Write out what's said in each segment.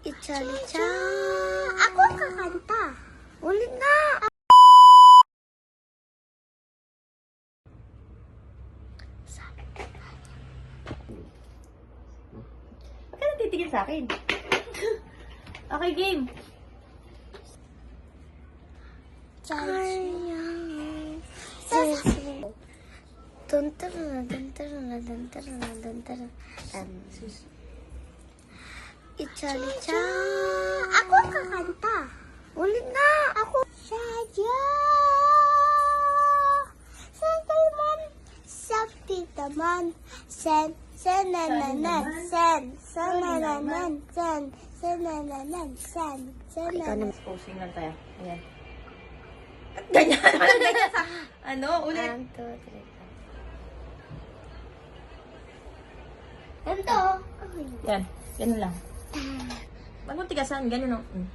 Icha-licha. Ako ang kakanta. Ulit na. Ba't ka natitigil sa akin? okay, game. Dun-dun-dun, dun-dun-dun, dun-dun-dun, dun-dun-dun. Um, Icha-licha. Ako ang kakanta. Ulit na. Ako. Sadya. Sandalman. Sapitaman. Sen. Senananan. Sen. Senananan. Sen. Senananan. Sen. Senananan. Posing lang tayo. Ayan. Ganyan. Ano ganyan sa... Ano? Ulit. One, two, three. Ganito. Yan. Ganun lang. Wag mo tigasan. Ganun o. Mm.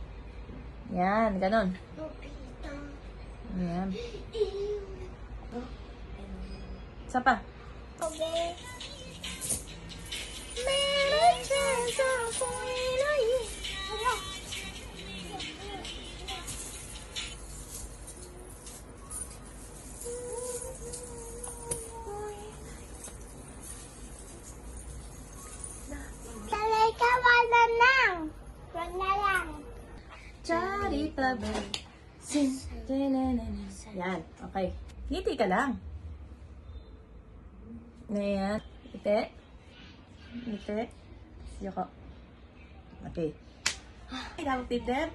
Yan. Ganun. Yan. Isa pa. Charita ba? Sin. Yan. Okay. Ngiti ka lang. Ayan. Ngiti. Ngiti. Yoko. Okay. Ilawag tinder.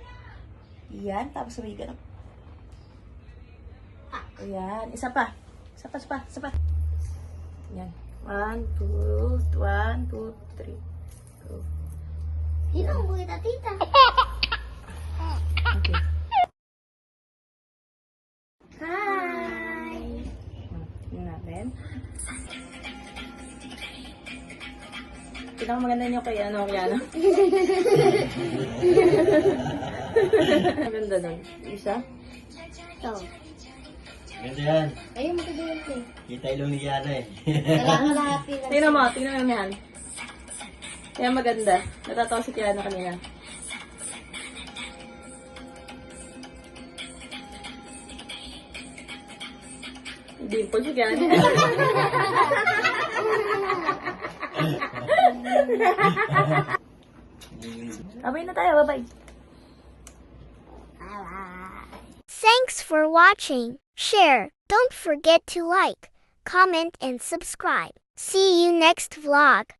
Yan. Tapos may ganun. Ayan. Isa pa. Isa pa, isa pa, isa pa. Yan. One, two, one, two, three. Go. Sino ang buhay tita? Pinakamaganda niyo kay ano, kay ano. Maganda nun. Isa? Ito. Ganda yan. Ayun, magkagayon ko eh. Kita ilong ni Yana eh. Kailangan lahat lang. Tingnan mo, tingnan mo yan. Kaya maganda. Natatawa si Kiana kanina. Dimple si Kiana. Abay na tayo, bye-bye. Thanks for watching. Share. Don't forget to like, comment, and subscribe. See you next vlog.